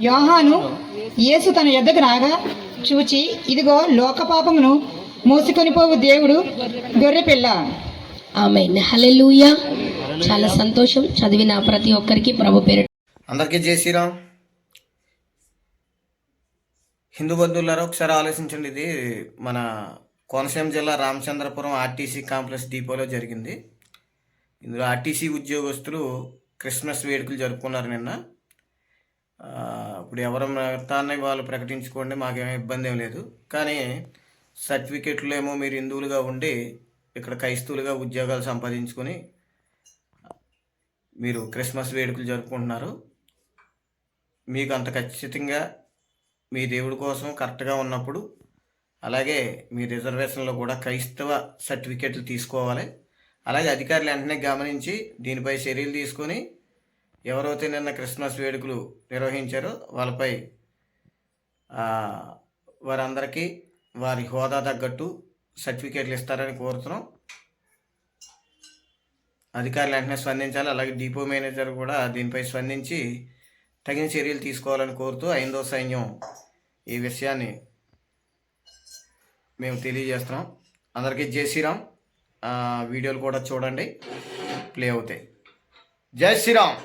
యోహాను యేసు తన యొద్దకు రాగా చూచి ఇదిగో లోక పాపమును మోసుకొని పోవు దేవుడు గొర్రెపిల్ల ఆమె హల్లెలూయా. చాలా సంతోషం చదివిన ప్రతి ఒక్కరికి ప్రభు పేరు. అందరికీ జై శ్రీరామ్. హిందూ బంధువులారా ఒకసారి ఆలోచించండి. ఇది మన కోనసీమ జిల్లా రామచంద్రపురం ఆర్టీసీ కాంప్లెక్స్ డిపోలో జరిగింది. ఇందులో ఆర్టీసీ ఉద్యోగస్తులు క్రిస్మస్ వేడుకలు జరుపుకున్నారు నిన్న. ఇప్పుడు ఎవరు మతాన్ని వాళ్ళు ప్రకటించుకోండి మాకేమీ ఇబ్బంది ఏం లేదు. కానీ సర్టిఫికెట్లు ఏమో మీరు హిందువులుగా ఉండి ఇక్కడ క్రైస్తవులుగా ఉద్యోగాలు సంపాదించుకొని మీరు క్రిస్మస్ వేడుకలు జరుపుకుంటున్నారు. మీకు అంత ఖచ్చితంగా మీ దేవుడి కోసం కరెక్ట్గా ఉన్నప్పుడు అలాగే మీ రిజర్వేషన్లో కూడా క్రైస్తవ సర్టిఫికెట్లు తీసుకోవాలి. అలాగే అధికారులు వెంటనే గమనించి దీనిపై చర్యలు తీసుకొని ఎవరైతే నిన్న క్రిస్మస్ వేడుకలు నిర్వహించారో వాళ్ళపై వారందరికీ వారి హోదా తగ్గట్టు సర్టిఫికేట్లు ఇస్తారని కోరుతున్నాం. అధికారులు వెంటనే స్పందించాలి. అలాగే డిపో మేనేజర్ కూడా దీనిపై స్పందించి తగిన చర్యలు తీసుకోవాలని కోరుతూ ఐందో సైన్యం ఈ విషయాన్ని మేము తెలియజేస్తున్నాం. అందరికీ జై శ్రీరామ్. వీడియోలు కూడా చూడండి. ప్లే అవుతాయి. జై శ్రీరామ్.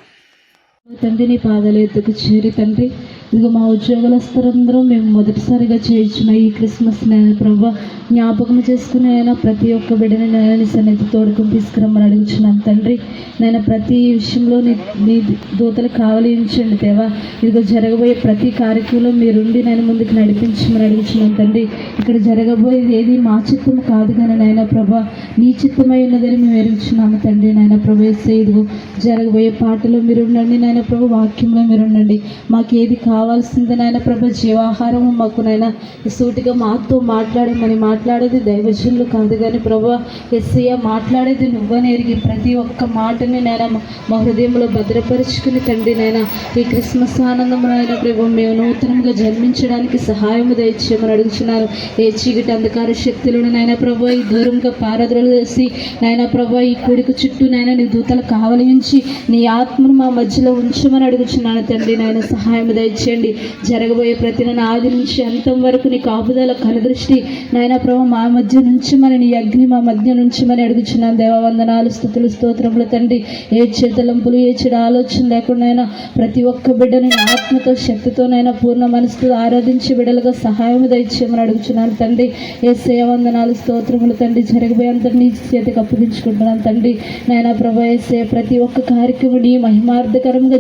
తండ్రిని నీ ఎత్తుకు చేరి తండ్రి ఇదిగో మా ఉద్యోగస్తులందరం మేము మొదటిసారిగా చేయించిన ఈ క్రిస్మస్ నేను ప్రభా జ్ఞాపకం చేసుకుని ప్రతి ఒక్క బిడ్డని నేను నీ సన్నిధి తోడుకుని తీసుకురమ్మని అడుగుచున్నాను తండ్రి నేను ప్రతి విషయంలో నీ నీ దూతలు కావలించండి దేవా. ఇదిగో జరగబోయే ప్రతి కార్యక్రమంలో మీరుండి నేను ముందుకు నడిపించమని అడుగుచున్నాను తండ్రి. ఇక్కడ జరగబోయేది ఏది మా చిత్తం కాదు కానీ నాయన ప్రభా నీ చిత్తమై ఉన్నదని మేము ఎరుగుచున్నాము తండ్రి నాయన ప్రభు ఇదిగో జరగబోయే పాటలో మీరు ఉండండి నాయన ప్రభు వాక్యంలో మీరు ఉండండి మాకు ఏది కావాల్సింది నాయన ప్రభ. జీవాహారము మాకు నాయన. సూటిగా మాతో మాట్లాడమని మాట్లాడేది దైవజనులు కాదు కానీ ప్రభు. ఎస్సయ్య మాట్లాడేది నువ్వనేరిగి ప్రతి ఒక్క మాటని నేను మా హృదయంలో భద్రపరుచుకుని తండ్రి నాయన. ఈ క్రిస్మస్ ఆనందం నాయన ప్రభు మేము నూతనంగా జన్మించడానికి సహాయము దయచేయమని అడుగుతున్నారు ఏ చీకటి అంధకార శక్తులను నాయన ప్రభు ఈ దూరంగా పారద్రలు చేసి నాయన ప్రభు ఈ కొడుకు చుట్టూ నాయన నీ దూతలు కావలించి నీ ఆత్మను మా మధ్యలో ఉంచమని అడుగుచున్నాను తండ్రి నాయన. సహాయం దయచేయండి జరగబోయే ప్రతి నన్ను ఆది నుంచి అంతం వరకు నీ కాపుదల కనదృష్టి. నాయన ప్రభు మా మధ్య నుంచి మన నీ అగ్ని మా మధ్య నుంచి మన అడుగుచున్నాను. దేవవందనాలు స్థుతులు స్తోత్రములు తండ్రి. ఏ చేతలంపులు ఏ చెడు ఆలోచన లేకుండా ప్రతి ఒక్క బిడ్డని ఆత్మతో శక్తితోనైనా పూర్ణ మనసుతో ఆరాధించి బిడ్డలుగా సహాయం దయచేయమని అడుగుచున్నాను తండ్రి. ఏ సేవందనాలు స్తోత్రములు తండ్రి. జరగబోయే అంత నీ చేతికి అప్పగించుకుంటున్నాను తండ్రి. నాయన ప్రభు ఏసే ప్రతి ఒక్క కార్యక్రమం నీ మహిమార్థకరంగా